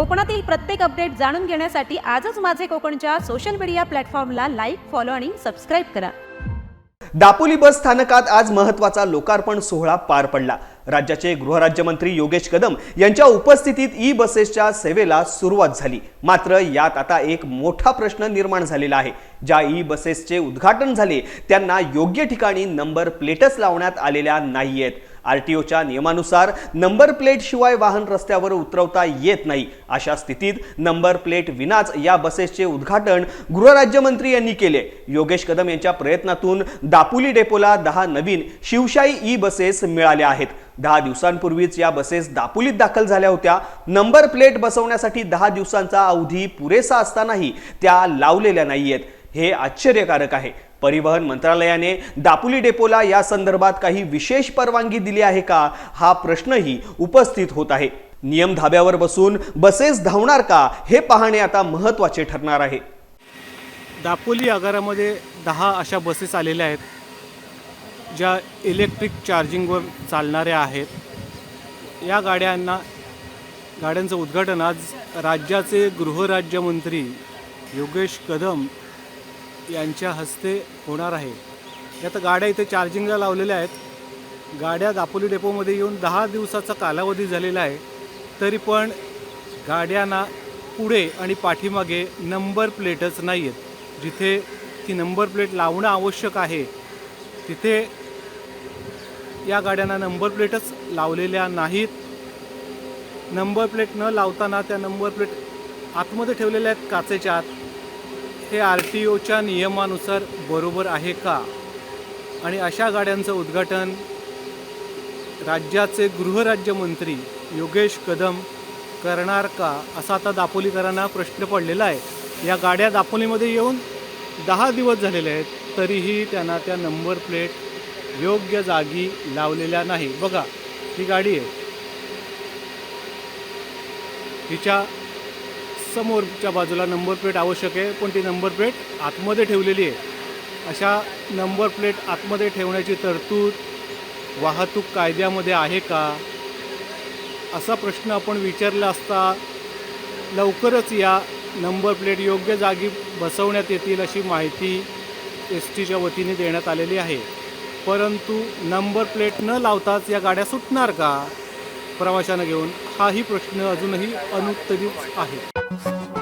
कोकणातील प्रत्येक अपडेट जाणून घेण्यासाठी आजच माझे कोकणच्या सोशल मीडिया प्लॅटफॉर्मला लाईक फॉलो आणि सबस्क्राईब करा. दापोली बस स्थानकात आज महत्त्वाचा लोकार्पण सोहळा पार पडला. राज्याचे गृहराज्यमंत्री योगेश कदम यांच्या उपस्थितीत ई बसेसच्या सेवेला सुरुवात झाली. मात्र यात आता एक मोठा प्रश्न निर्माण झालेला आहे. ज्या ई बसेसचे उद्घाटन झाले त्यांना योग्य ठिकाणी नंबर प्लेटच लावण्यात आलेल्या नाहीयेत. आरटीओच्या नियमानुसार नंबर प्लेटशिवाय वाहन रस्त्यावर उतरवता येत नाही अशा स्थितीत नंबर प्लेट विनाच या बसेसचे उद्घाटन गृहराज्यमंत्री यांनी केले. योगेश कदम यांच्या प्रयत्नातून दापोली डेपोला दहा नवीन शिवशाही ई बसेस मिळाल्या आहेत. दहा दिवसांपूर्वीच या बसेस दापोलीत दाखल झाल्या होत्या. नंबर प्लेट बसवण्यासाठी दहा दिवसांचा अवधी पुरेसा असतानाही त्या लावलेल्या नाहीयेत. हे आश्चर्यकारक आहे. परिवहन मंत्रालयाने दापोली डेपोला या संदर्भात काही विशेष परवानगी दिली आहे का? हा प्रश्नही उपस्थित होत आहे. नियम धाब्यावर बसून बसेस धावणार का? हे पाहणे आता महत्त्वाचे ठरणार आहे. दापोली आगारामध्ये दहा अशा बसेस आलेल्या आहेत ज्या इलेक्ट्रिक चार्जिंगवर चालणाऱ्या आहेत. या गाड्यांना गाड्यांचं उद्घाटन आज राज्याचे गृहराज्यमंत्री योगेश कदम यांच्या हस्ते होणार आहे. यात गाड्या इथे चार्जिंगला लावलेल्या आहेत. गाड्या दापोली डेपोमध्ये येऊन दहा दिवसाचा कालावधी झालेला आहे. तरी पण गाड्यांना पुढे आणि पाठीमागे नंबर प्लेटच नाही आहेत जिथे ती नंबर प्लेट लावणं आवश्यक आहे तिथे या गाड्यांना नंबर प्लेटच लावलेल्या नाहीत. नंबर प्लेट न लावताना त्या नंबर प्लेट आतमध्ये ठेवलेल्या आहेत काचेच्या आत. हे आर टी ओच्या नियमानुसार बरोबर आहे का? आणि अशा गाड्यांचं उद्घाटन राज्याचे गृहराज्यमंत्री योगेश कदम करणार का? असा आता दापोलीकरांना प्रश्न पडलेला आहे. या गाड्या दापोलीमध्ये येऊन दहा दिवस झालेले आहेत तरीही त्यांना त्या नंबर प्लेट योग्य जागी लावलेल्या नाही. बघा ही गाडी आहे. हिच्या समोरच्या बाजूला नंबर प्लेट आवश्यक आहे पण ती नंबर प्लेट आतमध्ये ठेवलेली आहे. अशा नंबर प्लेट आतमध्ये ठेवण्याची तरतूद वाहतूक कायद्यामध्ये आहे का? असा प्रश्न आपण विचारला असता लवकरच या नंबर प्लेट योग्य जागी बसवण्यात येतील अशी माहिती एस टीच्या वतीने देण्यात आलेली आहे. परंतु नंबर प्लेट न लावताच या गाड्या सुटणार का? प्रवाशांना घेऊन हाही प्रश्न अजूनही अनुत्तरित आहे.